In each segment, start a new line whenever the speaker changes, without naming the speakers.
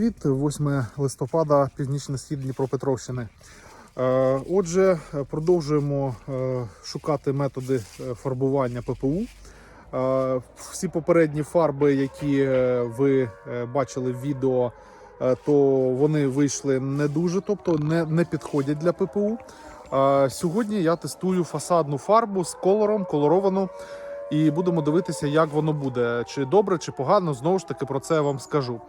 Від 8 листопада північно-схід Дніпропетровщини. Е, Отже, продовжуємо е, шукати методи е, фарбування ППУ. Всі попередні фарби, які ви бачили в відео, то вони вийшли не дуже, тобто не, не підходять для ППУ. Сьогодні я тестую фасадну фарбу з колором, колоровану. І будемо дивитися, як воно буде, чи добре, чи погано. Знову ж таки про це я вам скажу.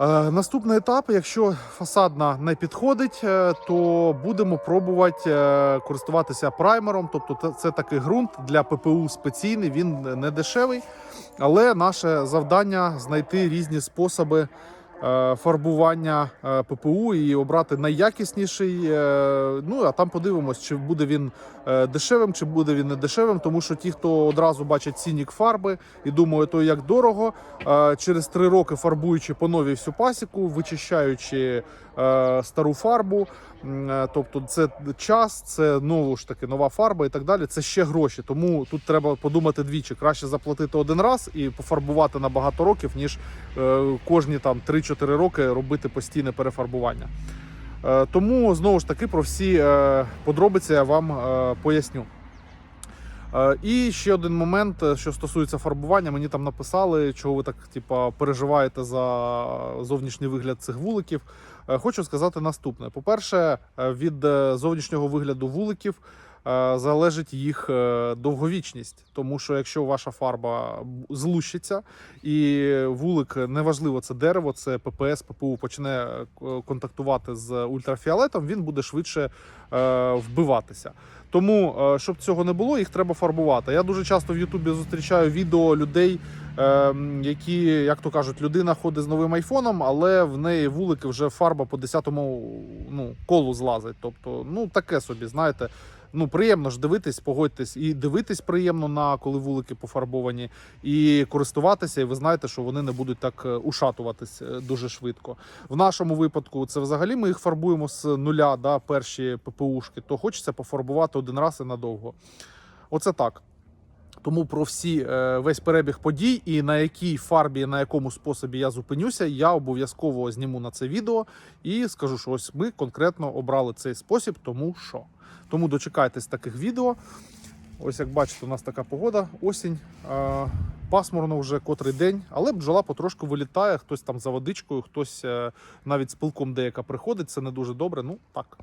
Е, Наступний етап, якщо фасадна не підходить, е, то будемо пробувати е, користуватися праймером. Тобто, це- такий ґрунт для ППУ спеційний, він не дешевий. Але наше завдання знайти різні способи фарбування е, ППУ і обрати найякісніший. е, Ну а там подивимось, чи буде він е, дешевим, чи буде він не дешевим. Тому що ті, хто одразу бачать цінник фарби і думають, то як дорого, е, через три роки фарбуючи по новій всю пасіку, вичищаючи е, стару фарбу. е, Тобто, це час, це знову ж таки нова фарба і так далі. Це ще гроші. Тому тут треба подумати двічі. Краще заплатити один раз і пофарбувати на багато років, ніж е, кожні там 3-4 роки робити постійне перефарбування. Е, Тому знову ж таки про всі е, подробиці я вам е, поясню. І ще один момент, що стосується фарбування, мені там написали, чого ви так типа, переживаєте за зовнішній вигляд цих вуликів. Хочу сказати наступне: по-перше, від зовнішнього вигляду вуликів залежить їх е, довговічність, тому що якщо ваша фарба злущиться і вулик, неважливо, це дерево, це ППС, ППУ почне е, контактувати з ультрафіолетом, він буде швидше е, вбиватися. Тому, е, щоб цього не було, їх треба фарбувати. Я дуже часто в Ютубі зустрічаю відео людей, е, які, як то кажуть, людина ходить з новим айфоном, але в неї вулики вже фарба по 10-му ну, колу злазить. Тобто, ну таке собі, знаєте. Ну, приємно ж дивитись, погодьтесь, і дивитись приємно на коли вулики пофарбовані, і користуватися, і ви знаєте, що вони не будуть так е, ушатуватись е, дуже швидко. В нашому випадку це взагалі ми їх фарбуємо з нуля, да, перші ППУшки, то хочеться пофарбувати один раз і надовго. Оце так. Тому про всі е, весь перебіг подій і на якій фарбі, на якому способі я зупинюся, я обов'язково зніму на це відео і скажу, що ось ми конкретно обрали цей спосіб, тому що. Тому дочекайтесь таких відео. Ось як бачите, у нас така погода, осінь. Е, пасмурно вже котрий день, але бджола потрошку вилітає, хтось там за водичкою, хтось е, навіть з пилком деяка приходить. Це не дуже добре. Ну так.